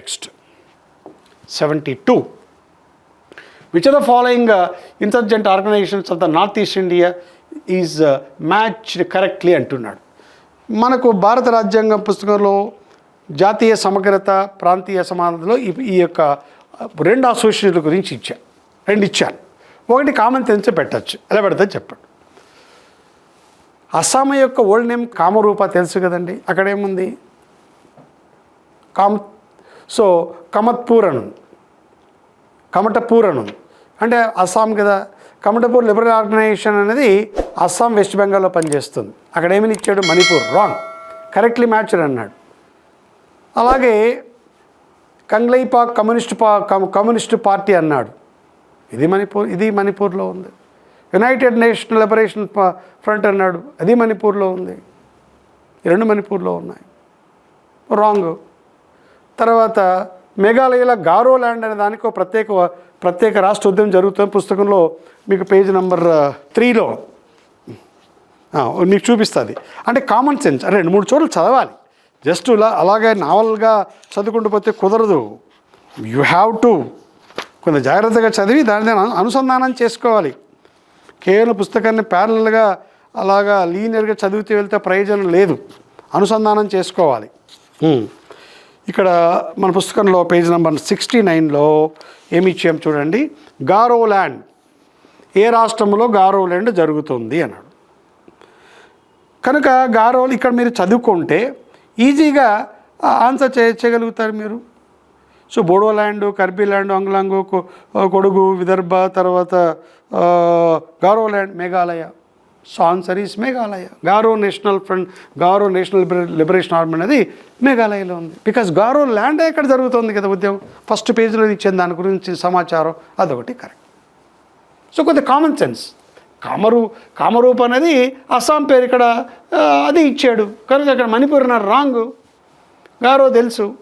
Next seventy two which are the following insurgent organisations of the north east India is matched correctly అంటున్నాడు? మనకు భారత రాజ్యాంగం పుస్తకంలో జాతీయ సమగ్రత ప్రాంతీయ సమానతలో ఈ ఈ యొక్క రెండు అసోసియేషన్ల గురించి ఇచ్చా రెండు ఇచ్చాను. ఒకటి కామన్ సెన్స్ పెట్టచ్చు. ఎలా పెడతా చెప్పండి. అస్సాం యొక్క ఓల్డ్ నేమ్ కామరూప తెలుసు కదండి. అక్కడ ఏముంది? కామ్ సో కమత్పూర్ అని అంటే అస్సాం కదా కమటపూర్ లిబరల్ ఆర్గనైజేషన్ అనేది అస్సాం వెస్ట్ బెంగాల్లో పనిచేస్తుంది. అక్కడ ఏమని ఇచ్చాడు? మణిపూర్. రాంగ్. కరెక్ట్లీ మ్యాచ్డ్ అన్నాడు. అలాగే కంగ్లైపాక్ కమ్యూనిస్ట్ పా కమ్- కమ్యూనిస్ట్ పార్టీ అన్నాడు. ఇది మణిపూర్ ఇది మణిపూర్లో ఉంది. యునైటెడ్ నేషనల్ లిబరేషన్ ఫ్రంట్ అన్నాడు. అది మణిపూర్లో ఉంది. రెండు మణిపూర్లో ఉన్నాయి. రాంగ్. తర్వాత మేఘాలయలో గారో ల్యాండ్ అనే దానికి ఒక ప్రత్యేక ప్రత్యేక రాష్ట్ర ఉద్యమం జరుగుతుంది పుస్తకంలో మీకు పేజ్ నెంబర్ త్రీలో. నీకు చూపిస్తుంది. అంటే కామన్ సెన్స్ రెండు మూడు చోట్ల చదవాలి. జస్ట్ ఇలా అలాగే నావల్గా చదువుకుంటూ పోతే కుదరదు. యు హ్యావ్ టు కొంత జాగ్రత్తగా చదివి దాని అనుసంధానం చేసుకోవాలి. కేవలం పుస్తకాన్ని ప్యారలల్గా అలాగా లీనియర్గా చదివితే వెళ్తే ప్రయోజనం లేదు. అనుసంధానం చేసుకోవాలి. Hmm. ఇక్కడ మన పుస్తకంలో పేజ్ నెంబర్ సిక్స్టీ నైన్లో ఏమి ఇచ్చాం చూడండి. గారో ల్యాండ్ ఏ రాష్ట్రంలో గారో ల్యాండ్ జరుగుతుంది అన్నాడు. కనుక గారోలు ఇక్కడ మీరు చదువుకుంటే ఈజీగా ఆన్సర్ చే చేయగలుగుతారు మీరు. సో బోడోల్యాండ్ కర్బీల్యాండ్ అంగ్లాంగు కొడుగు విదర్భ తర్వాత Garoland Meghalaya. Answer is Meghalaya. Garo national front Garo national liberation army అనేది మేఘాలయలో ఉంది. బికాస్ గారో ల్యాండ్ ఎక్కడ జరుగుతుంది కదా ఉద్యమం? ఫస్ట్ పేజీలో ఇచ్చిన దాని గురించి సమాచారం అదొకటి కరెక్ట్. సో కొంత కామన్ సెన్స్ కామరూ కామరూప్ అనేది అస్సాం పేరు ఇక్కడ అది ఇచ్చాడు. కనుక అక్కడ మణిపూర్ అన్న రాంగ్. గారో తెలుసు.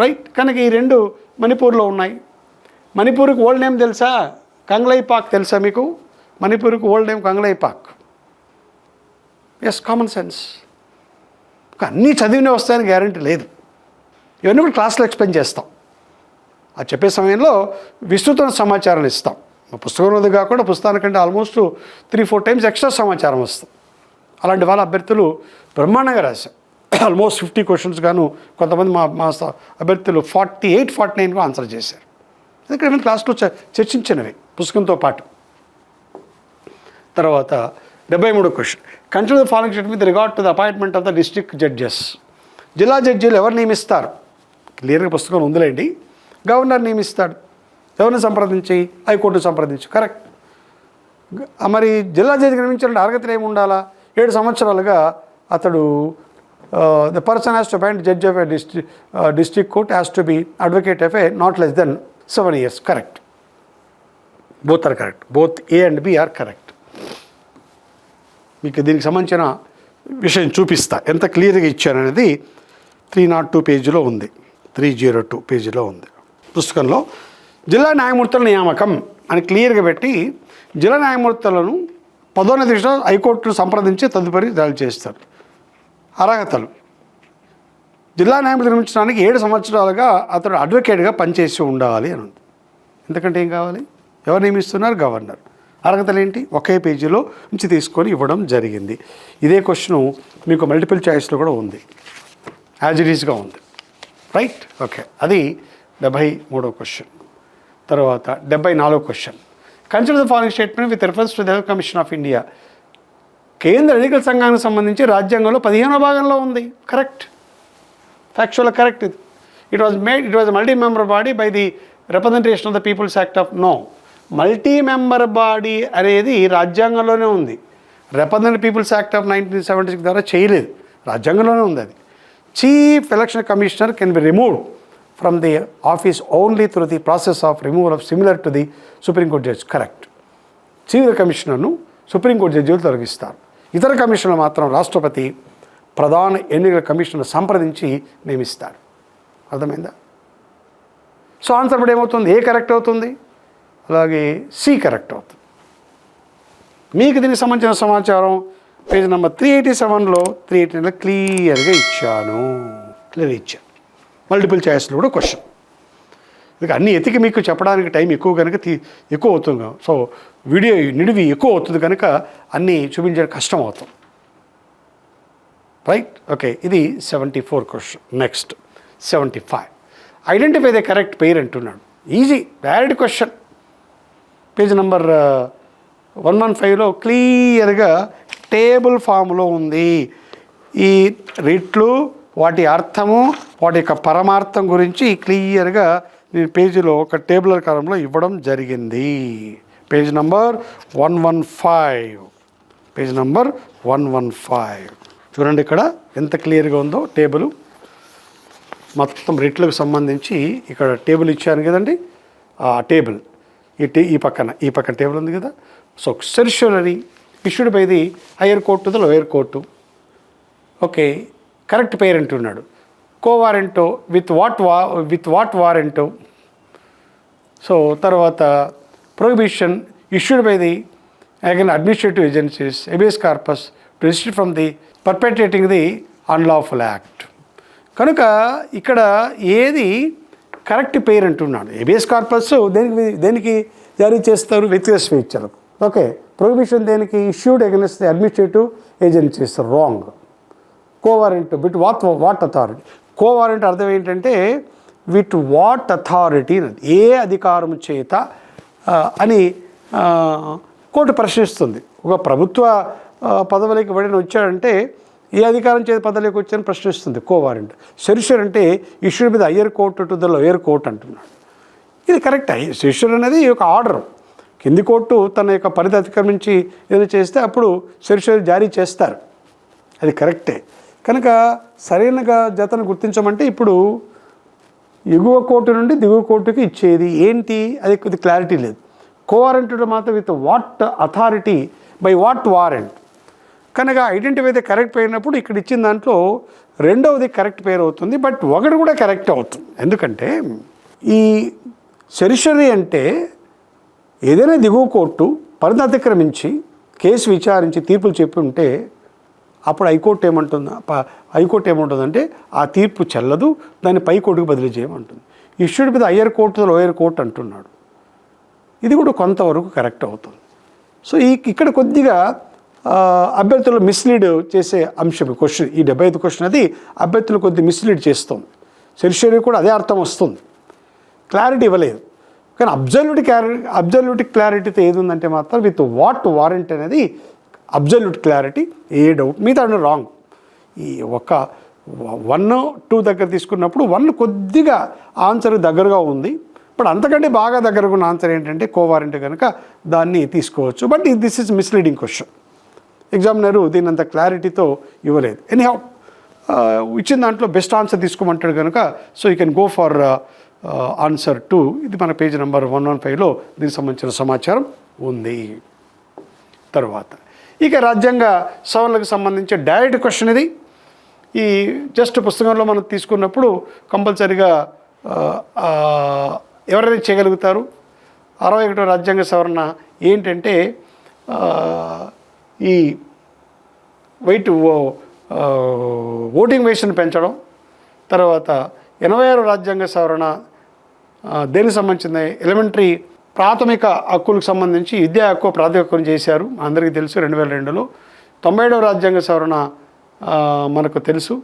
రైట్? కనుక ఈ రెండు మణిపూర్లో ఉన్నాయి. మణిపూర్కి ఓల్డ్ నేమ్ తెలుసా? కంగ్లై పాక్ తెలుసా మీకు? మణిపూర్కి old name Kangleipak yes common sense అన్నీ చదివినే వస్తాయని గ్యారంటీ లేదు. ఇవన్నీ కూడా క్లాస్లో ఎక్స్ప్లెయిన్ చేస్తాం. అది చెప్పే సమయంలో విస్తృత సమాచారం ఇస్తాం. మా పుస్తకంలోది కాకుండా పుస్తకానికంటే almost three four times extra సమాచారం వస్తాం. అలాంటి వాళ్ళ అభ్యర్థులు బ్రహ్మాండంగా రాశారు. ఆల్మోస్ట్ ఫిఫ్టీ క్వశ్చన్స్ గాను కొంతమంది మా మా అభ్యర్థులు ఫార్టీ ఎయిట్ ఫార్టీ నైన్గా ఆన్సర్ చేశారు. ఎందుకంటే మేము క్లాస్లో చ- చర్చించినవి పుస్తకంతో పాటు. తర్వాత డెబ్బై మూడో question. Continue following state with regard to the appointment of the district judges జిల్లా జడ్జీలు ఎవరు నియమిస్తారు? క్లియర్గా పుస్తకం ఉందిలేండి. గవర్నర్ నియమిస్తాడు. ఎవరిని సంప్రదించి? హైకోర్టును సంప్రదించి. కరెక్ట్. మరి జిల్లా జడ్జి నియమించాలంటే అర్హతలు ఏమి ఉండాలా? ఏడు సంవత్సరాలుగా అతడు the person has to appoint judge of a district district court has to be advocate of a not less than seven years correct. Both are correct. Both A and B are correct. మీకు దీనికి సంబంధించిన విషయం చూపిస్తా. ఎంత క్లియర్గా ఇచ్చాననేది three not two పేజీలో ఉంది. Three zero two పేజీలో ఉంది. పుస్తకంలో జిల్లా న్యాయమూర్తుల నియామకం అని క్లియర్గా పెట్టి జిల్లా న్యాయమూర్తులను పదోన్నతిలో హైకోర్టును సంప్రదించి తదుపరి దాడి చేస్తారు. అర్హతలు. జిల్లా న్యాయమూర్తి నిర్మించడానికి ఏడు సంవత్సరాలుగా అతడు అడ్వకేట్గా పనిచేసి ఉండాలి అని ఉంది. ఎందుకంటే ఏం కావాలి? ఎవరు నియమిస్తున్నారు? గవర్నర్. అర్హతలు ఏంటి ఒకే పేజీలో నుంచి తీసుకొని ఇవ్వడం జరిగింది. ఇదే క్వశ్చన్ మీకు మల్టిపుల్ చాయిస్లో కూడా ఉంది. యాజ్ ఇట్ ఈస్గా ఉంది. రైట్ ఓకే అది డెబ్భై మూడో క్వశ్చన్ తర్వాత డెబ్బై నాలుగో question consider the following statement with reference to the commission of India కేంద్ర ఎన్నికల సంఘానికి సంబంధించి రాజ్యాంగంలో పదిహేనో భాగంలో ఉంది. కరెక్ట్ ఫ్యాక్చువల్ కరెక్ట్ ఇది it was made it was multi member body by the representation of the people's act of no multi member body అనేది రాజ్యాంగంలోనే ఉంది. Represent people's act of nineteen seventy six ద్వారా చేయలేదు. రాజ్యాంగంలోనే ఉంది అది. Chief election commissioner can be remove from the office only through the process of removal of similar to the supreme court judge correct chief కమిషనర్ను supreme court జడ్జిలు తొలగిస్తారు. ఇతర commissioner మాత్రం రాష్ట్రపతి ప్రధాన ఎన్నికల కమిషనర్ సంప్రదించి నియమిస్తారు. అర్థమైందా? సో ఆన్సర్ ఇప్పుడు ఏమవుతుంది? ఏ కరెక్ట్ అవుతుంది? అలాగే సి కరెక్ట్ అవుతుంది. మీకు దీనికి సంబంధించిన సమాచారం పేజ్ నెంబర్ త్రీ ఎయిటీ సెవెన్లో త్రీ ఎయిటీ క్లియర్గా ఇచ్చాను. క్లియర్ ఇచ్చాను. మల్టిపుల్ చాయిస్లో కూడా క్వశ్చన్. ఇక అన్ని ఎతికి మీకు చెప్పడానికి టైం ఎక్కువ కనుక తీ ఎక్కువ అవుతుంది. సో వీడియో నిడివి ఎక్కువ అవుతుంది కనుక అన్నీ చూపించడం కష్టం అవుతుంది. రైట్? ఓకే ఇది seventy four question. Next seventy five. Identify the correct pair అంటున్నాడు. Easy direct question. Page number one one ఫైవ్లో క్లియర్గా టేబుల్ ఫామ్లో ఉంది. ఈ రిట్లు వాటి అర్థము వాటి యొక్క పరమార్థం గురించి క్లియర్గా నేను పేజీలో ఒక టేబుల్ కాలంలో ఇవ్వడం జరిగింది. Page number one one five. Page number one one five. చూడండి ఇక్కడ ఎంత క్లియర్గా ఉందో టేబుల్. మొత్తం రేట్లకు సంబంధించి ఇక్కడ టేబుల్ ఇచ్చాను కదండి. ఆ టేబుల్. ఇటు ఈ పక్కన ఈ పక్కన టేబుల్ ఉంది కదా? So certiorari issued by the higher court the lower court okay correct parent ఉన్నాడు. కో వారెంటో విత్ వాట్ వా విత్ వాట్ వారెంటో సో తర్వాత prohibition issued by the again administrative agencies habeas corpus to register from the perpetrating the unlawful act కనుక ఇక్కడ ఏది correct pair అంటున్నాడు. ABS corpus దేనికి దేనికి జారీ చేస్తారు? వ్యక్తిగత స్వేచ్ఛలకు. ఓకే. ప్రొహిబిషన్ దేనికి? Issued against the administrative agencies. Wrong. Quo warranto with what what authority? Quo warranto అర్థం ఏంటంటే విత్ వాట్ అథారిటీ ఏ అధికారం చేత అని కోర్టు ప్రశ్నిస్తుంది. ఒక ప్రభుత్వ పదవులకి పదవిలోకి ఎవడైనా వచ్చాడంటే ఏ అధికారం చేత పదవిలోకి వచ్చారని ప్రశ్నిస్తుంది కోవారెంట్. సెరిషర్ అంటే ఇష్యూ మీద higher court to the lower court అంటున్నాడు. ఇది కరెక్ట్. శిష్యుడు అనేది ఒక ఆర్డర్. కింది కోర్టు తన యొక్క పరిధి అతిక్రమించి ఏదో చేస్తే అప్పుడు శరీషర్ జారీ చేస్తారు. అది కరెక్టే. కనుక సరైనగా జతను గుర్తించమంటే ఇప్పుడు ఎగువ కోర్టు నుండి దిగువ కోర్టుకి ఇచ్చేది ఏంటి? అది కొద్ది క్లారిటీ లేదు. కోవారెంట్ మాత్రం with what authority by what warrant? కనుక ఐడెంటిఫై అయితే కరెక్ట్ పేరు అయినప్పుడు ఇక్కడ ఇచ్చిన దాంట్లో రెండవది కరెక్ట్ పేరు అవుతుంది బట్ ఒకటి కూడా కరెక్ట్ అవుతుంది. ఎందుకంటే ఈ సెరిషరీ అంటే ఏదైనా దిగువ కోర్టు పరిధి అతిక్రమించి కేసు విచారించి తీర్పులు చెప్పి ఉంటే అప్పుడు హైకోర్టు ఏమంటుంది? హైకోర్టు ఏమంటుందంటే ఆ తీర్పు చెల్లదు దాన్ని పై కోర్టుకు బదిలీ చేయమంటుంది. ఇష్యూడ్ మీద హయ్యర్ కోర్టు లోయర్ కోర్టు అంటున్నాడు. ఇది కూడా కొంతవరకు కరెక్ట్ అవుతుంది. సో ఈ ఇక్కడ కొద్దిగా అభ్యర్థులు మిస్లీడ్ చేసే అంశం క్వశ్చన్ ఈ డెబ్బై ఐదు క్వశ్చన్ అది అభ్యర్థులు కొద్ది మిస్లీడ్ చేస్తుంది. సెరిషరీ కూడా అదే అర్థం వస్తుంది. క్లారిటీ ఇవ్వలేదు. కానీ అబ్జల్యూట్ క్లారిటీ అబ్జల్యూట్ క్లారిటీతో ఏది ఉందంటే మాత్రం విత్ వాట్ వారెంట్ అనేది అబ్జల్యూట్ క్లారిటీ ఏ డౌట్ మిగతా రాంగ్ ఈ ఒక వన్ టూ దగ్గర తీసుకున్నప్పుడు వన్ కొద్దిగా ఆన్సర్ దగ్గరగా ఉంది. బట్ అంతకంటే బాగా దగ్గరగా ఉన్న ఆన్సర్ ఏంటంటే కోవారెంట్ కనుక దాన్ని తీసుకోవచ్చు. But this is misleading question examiner దీని అంత క్లారిటీతో ఇవ్వలేదు. ఎనీహౌ ఇచ్చిన దాంట్లో బెస్ట్ ఆన్సర్ తీసుకోమంటాడు కనుక so you can go for answer two. ఇది మన పేజ్ నెంబర్ వన్ వన్ ఫైవ్లో దీనికి సంబంధించిన సమాచారం ఉంది. తర్వాత ఇక రాజ్యాంగ సవరణలకు సంబంధించి డైరెక్ట్ క్వశ్చన్ ఇది. ఈ జస్ట్ పుస్తకంలో మనం తీసుకున్నప్పుడు కంపల్సరీగా ఎవరైనా చేయగలుగుతారు? అరవై ఒకటో రాజ్యాంగ సవరణ ఏంటంటే ఈ వైట్ ఓ- ఓటింగ్ వయసును పెంచడం తర్వాత ఎనభై ఆరు రాజ్యాంగ సవరణ దేనికి సంబంధించింది? ఎలిమెంటరీ ప్రాథమిక హక్కులకు సంబంధించి విద్యా హక్కు ప్రాథమిక హక్కును చేశారు. అందరికీ తెలుసు రెండు వేల రెండులో. తొంభై ఏడవ రాజ్యాంగ సవరణ మనకు తెలుసు.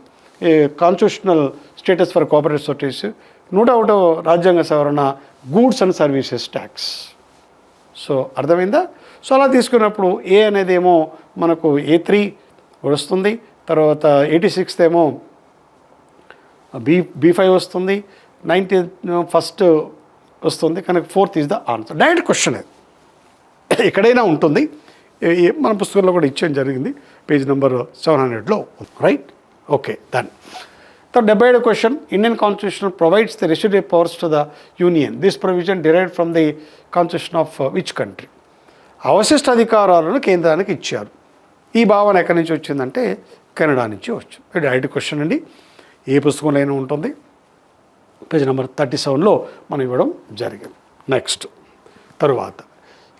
Constitutional status for cooperative societies నూట ఒకటో రాజ్యాంగ సవరణ goods and services tax so అర్థమైందా? సో అలా తీసుకున్నప్పుడు ఏ అనేది ఏమో మనకు ఏ త్రీ వస్తుంది. తర్వాత ఎయిటీ సిక్స్త్ ఏమో బీ బీ ఫైవ్ వస్తుంది. నైన్టీ ఫస్ట్ వస్తుంది. కనుక fourth is the answer direct question అది. ఎక్కడైనా ఉంటుంది. ఏ- మన పుస్తకంలో కూడా ఇచ్చేయడం జరిగింది. పేజ్ నెంబర్ సెవెన్ హండ్రెడ్లో రైట్ ఓకే దాన్ని తర్వాత డెబ్బై ఏడు question Indian constitution provides the resident powers to the union this provision derive from the constitution of which country అవశిష్ట అధికారాలను కేంద్రానికి ఇచ్చారు ఈ భావన ఎక్కడి నుంచి వచ్చిందంటే కెనడా నుంచి వచ్చు. డైరెక్ట్ క్వశ్చన్ అండి. ఏ పుస్తకంలో అయినా ఉంటుంది. పేజ్ నెంబర్ థర్టీ సెవెన్లో మనం ఇవ్వడం జరిగింది. నెక్స్ట్ తరువాత.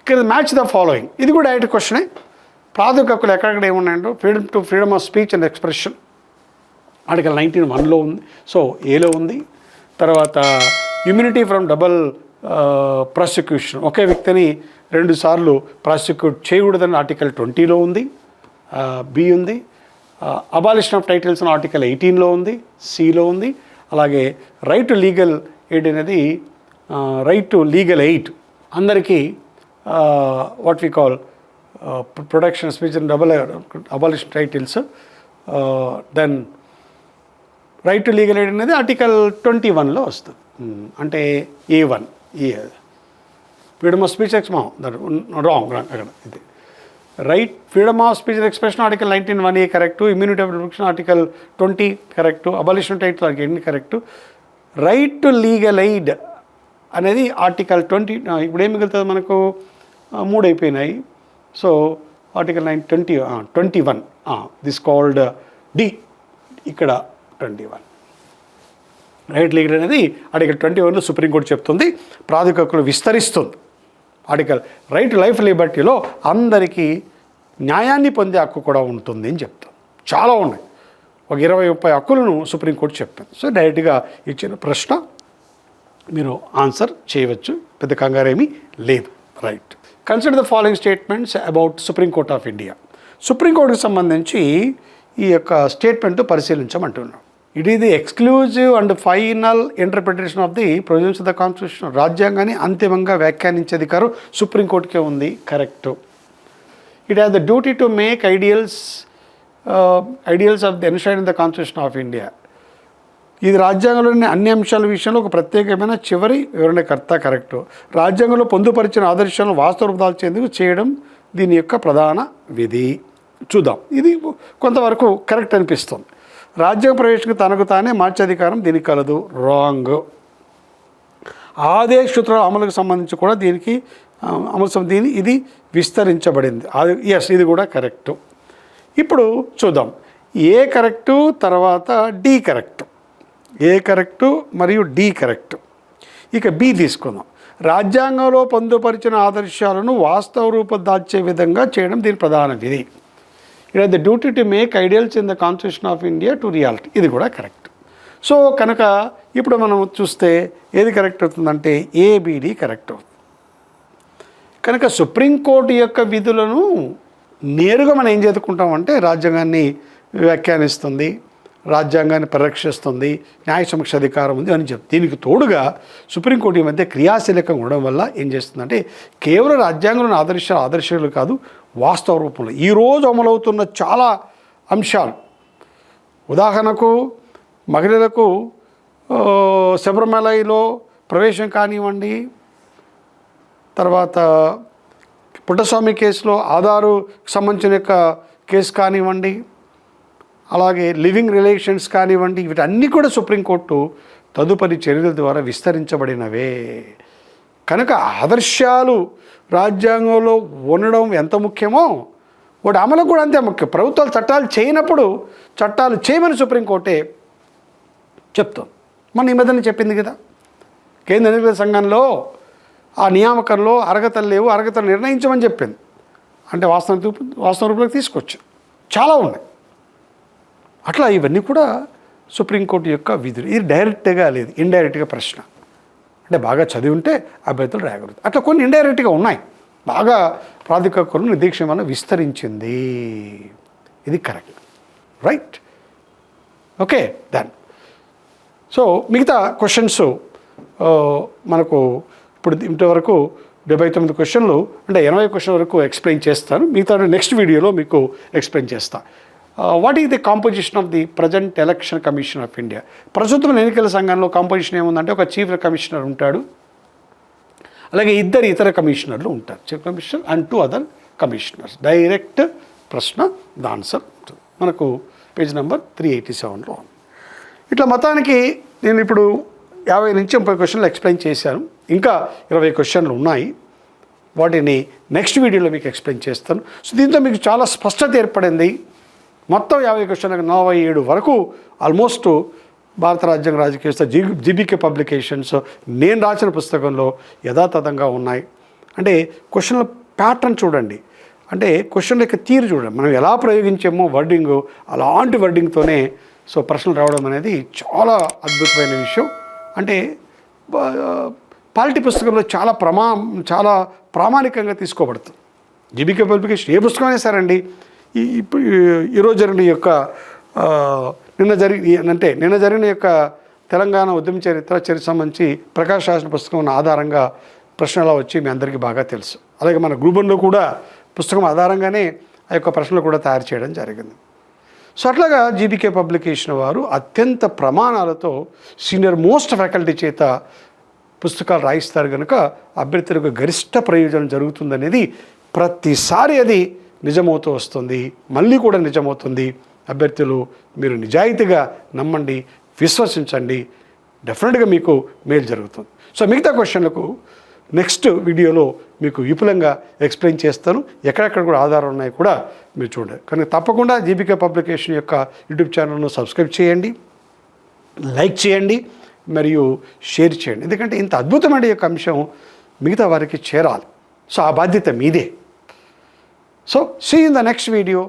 ఇక్కడ మ్యాచ్ ద ఫాలోయింగ్ ఇది కూడా డైరెక్ట్ క్వశ్చనే ప్రాథమిక హక్కులు ఎక్కడెక్కడ ఏమున్నాయంటో? Freedom to freedom of speech and expression article nineteen వన్లో ఉంది. సో ఏలో ఉంది. తర్వాత ఇమ్యూనిటీ ఫ్రమ్ డబల్ ప్రాసిక్యూషన్. ఒకే వ్యక్తిని రెండుసార్లు ప్రాసిక్యూట్ చేయకూడదని ఆర్టికల్ ట్వంటీలో ఉంది. బి ఉంది. అబాలిషన్ ఆఫ్ టైటిల్స్ అని ఆర్టికల్ ఎయిటీన్లో ఉంది. సిలో ఉంది. అలాగే రైట్ టు లీగల్ ఎయిడ్ అనేది రైట్ టు లీగల్ ఎయిడ్. అందరికీ what we call production speech double abolition titles then right to legal aid అనేది ఆర్టికల్ ట్వంటీ వన్లో వస్తుంది. అంటే A one A freedom of speech ఎక్స్మా wrong అక్కడ ఇది right freedom of speech expression article nineteen one A correct immunity of protection article twenty correct abolition tight ఎన్ని correct right to legal aid అనేది article twenty ఇప్పుడు ఏం మిగులుతుంది మనకు? మూడు అయిపోయినాయి so article nine twenty twenty one this called D ఇక్కడ twenty one. Right legal అనేది ఆర్టికల్ ట్వంటీ వన్లో సుప్రీంకోర్టు చెప్తుంది ప్రాథమిక హక్కులు విస్తరిస్తుంది. ఆర్టికల్ రైట్ లైఫ్ లిబర్టీలో అందరికీ న్యాయాన్ని పొందే హక్కు కూడా ఉంటుంది అని చెప్తాం చాలా ఉన్నాయి. ఒక ఇరవై ముప్పై హక్కులను సుప్రీంకోర్టు చెప్పింది. సో డైరెక్ట్గా ఇచ్చిన ప్రశ్న మీరు ఆన్సర్ చేయవచ్చు. పెద్ద కంగారేమీ లేదు. Right. Consider the following statements about supreme court of India. సుప్రీంకోర్టుకి సంబంధించి ఈ యొక్క statement పరిశీలించమంటున్నాం. It is the exclusive and final interpretation of the provisions of the constitution రాజ్యాంగాన్ని అంతిమంగా వ్యాఖ్యానించే అధికారం సుప్రీంకోర్టుకే ఉంది correct it has the duty to make ideals ideals of the enshrine in the constitution of India ఇది రాజ్యాంగంలోని అన్ని అంశాల విషయంలో ఒక ప్రత్యేకమైన చివరి వివరణకర్త కరెక్ట్ రాజ్యాంగంలో పొందుపరిచిన ఆదర్శాలను వాస్తవ రూపదాల్చేందుకు చేయడం దీని యొక్క ప్రధాన విధి చూద్దాం ఇది కొంతవరకు కరెక్ట్ అనిపిస్తుంది రాజ్య ప్రవేశకు తనకు తానే మార్చే అధికారం దీనికి కలదు. రాంగ్ ఆదేశ సూత్రాల అమలుకు సంబంధించి కూడా దీనికి అంశం అమలు దీని ఇది విస్తరించబడింది. ఎస్ ఇది కూడా కరెక్టు ఇప్పుడు చూద్దాం. ఏ కరెక్టు తర్వాత డి కరెక్ట్ ఏ కరెక్టు మరియు డి కరెక్ట్ ఇక బి తీసుకుందాం. రాజ్యాంగంలో పొందుపరిచిన ఆదర్శాలను వాస్తవ రూపం దాల్చే విధంగా చేయడం దీని ప్రధాన విధి. It the duty to make ideals in the constitution of India to reality ఇది కూడా కరెక్ట్ సో కనుక ఇప్పుడు మనం చూస్తే ఏది కరెక్ట్ అవుతుందంటే ఏబిడి కరెక్ట్ అవుతుంది. కనుక సుప్రీంకోర్టు యొక్క విధులను నేరుగా మనం ఏం చదువుకుంటామంటే రాజ్యాంగాన్ని వ్యాఖ్యానిస్తుంది రాజ్యాంగాన్ని పరిరక్షిస్తుంది న్యాయ సమక్ష అధికారం ఉంది అని చెప్తుంది. దీనికి తోడుగా సుప్రీంకోర్టు ఈ మధ్య క్రియాశీలకంగా ఉండడం వల్ల ఏం చేస్తుందంటే కేవలం రాజ్యాంగంలోని ఆదర్శాలు ఆదర్శాలు కాదు వాస్తవ రూపంలో. ఈరోజు అమలవుతున్న చాలా అంశాలు. ఉదాహరణకు మహిళలకు శబరిమలలో ప్రవేశం కానివ్వండి తర్వాత పుట్టస్వామి కేసులో ఆధారు సంబంధించిన యొక్క కేసు కానివ్వండి అలాగే లివింగ్ రిలేషన్స్ కానివ్వండి వీటన్నీ కూడా సుప్రీంకోర్టు తదుపరి చర్యల ద్వారా విస్తరించబడినవే. కనుక ఆదర్శాలు రాజ్యాంగంలో ఉండడం ఎంత ముఖ్యమో వాటి అమలు కూడా అంతే ముఖ్యం. ప్రభుత్వాలు చట్టాలు చేయనప్పుడు చట్టాలు చేయమని సుప్రీంకోర్టే చెప్తాం. మన ఈ మధ్యన చెప్పింది కదా. కేంద్ర ఎన్నికల సంఘంలో ఆ నియామకంలో అర్హతలు లేవు అర్హతలు నిర్ణయించమని చెప్పింది. అంటే వాస్తవ రూపు వాస్తవ రూపంలోకి తీసుకొచ్చు. చాలా ఉన్నాయి. అట్లా ఇవన్నీ కూడా సుప్రీంకోర్టు యొక్క విధులు. ఇది డైరెక్ట్గా లేదు ఇండైరెక్ట్గా ప్రశ్న. అంటే బాగా చదివి ఉంటే అభ్యర్థులు రాయగలుగుతారు. అట్లా కొన్ని ఇండైరెక్ట్గా ఉన్నాయి. బాగా ప్రాథమిక హక్కులను నిర్దేశం విస్తరించింది. ఇది correct. Right okay then so మిగతా క్వశ్చన్స్ మనకు ఇప్పుడు ఇంతవరకు డెబ్బై తొమ్మిది క్వశ్చన్లు అంటే ఎనభై క్వశ్చన్ వరకు ఎక్స్ప్లెయిన్ చేస్తాను. మిగతా నెక్స్ట్ వీడియోలో మీకు ఎక్స్ప్లెయిన్ చేస్తాను what is the composition of the present election commission of India ప్రస్తుతం ఎన్నికల సంఘంలో కాంపోజిషన్ ఏముందంటే ఒక చీఫ్ కమిషనర్ ఉంటాడు. అలాగే ఇద్దరు ఇతర కమిషనర్లు ఉంటారు. Chief commissioner and two other commissioners direct ప్రశ్న ద ఆన్సర్ ఉంటుంది. మనకు పేజ్ నెంబర్ త్రీ ఎయిటీ సెవెన్లో ఇట్లా మొత్తానికి నేను ఇప్పుడు యాభై నుంచి ముప్పై క్వశ్చన్లు ఎక్స్ప్లెయిన్ చేశాను. ఇంకా ఇరవై క్వశ్చన్లు ఉన్నాయి. వాటిని నెక్స్ట్ వీడియోలో మీకు ఎక్స్ప్లెయిన్ చేస్తాను. సో దీంతో మీకు చాలా స్పష్టత ఏర్పడింది. మొత్తం యాభై క్వశ్చన్లకు నలభై ఏడు వరకు ఆల్మోస్ట్ భారత రాజ్యాంగ రాజకీయ జీ జీబీకే పబ్లికేషన్స్ నేను రాసిన పుస్తకంలో యథాతథంగా ఉన్నాయి. అంటే క్వశ్చన్ల ప్యాటర్న్ చూడండి. అంటే క్వశ్చన్ యొక్క తీరు చూడండి. మనం ఎలా ప్రయోగించామో వర్డింగ్ అలాంటి వర్డింగ్తోనే సో ప్రశ్నలు రావడం అనేది చాలా అద్భుతమైన విషయం. అంటే పాలిటీ పుస్తకంలో చాలా ప్రమా చాలా ప్రామాణికంగా తీసుకోబడుతుంది. జీబీకే పబ్లికేషన్ ఏ పుస్తకమైనా సరే అండి ఇప్పుడు ఈరోజు జరిగిన యొక్క నిన్న జరిగి అంటే నిన్న జరిగిన యొక్క తెలంగాణ ఉద్యమ చరిత్ర చరిత్ర సంబంధించి ప్రకాష్ రాసిన పుస్తకం ఆధారంగా ప్రశ్నలు వచ్చి మీ అందరికీ బాగా తెలుసు. అలాగే మన గ్రూపంలో కూడా పుస్తకం ఆధారంగానే ఆ యొక్క ప్రశ్నలు కూడా తయారు చేయడం జరిగింది. సో అట్లాగా జీబీకే పబ్లికేషన్ వారు అత్యంత ప్రమాణాలతో సీనియర్ మోస్ట్ ఫ్యాకల్టీ చేత పుస్తకాలు రాయిస్తారు కనుక అభ్యర్థులకు గరిష్ట ప్రయోజనం జరుగుతుందనేది ప్రతిసారి అది నిజమవుతూ వస్తుంది మళ్ళీ కూడా నిజమవుతుంది. అభ్యర్థులు మీరు నిజాయితీగా నమ్మండి విశ్వసించండి. డెఫినెట్గా మీకు మేలు జరుగుతుంది. సో మిగతా క్వశ్చన్లకు నెక్స్ట్ వీడియోలో మీకు విపులంగా ఎక్స్ప్లెయిన్ చేస్తాను. ఎక్కడెక్కడ కూడా ఆధారాలు ఉన్నాయి కూడా మీరు చూడండి. కానీ తప్పకుండా జీబీకే పబ్లికేషన్ యొక్క యూట్యూబ్ ఛానల్ను సబ్స్క్రైబ్ చేయండి లైక్ చేయండి మరియు షేర్ చేయండి. ఎందుకంటే ఇంత అద్భుతమైన యొక్క అంశం మిగతా వారికి చేరాలి. సో ఆ బాధ్యత మీదే. So see in the next video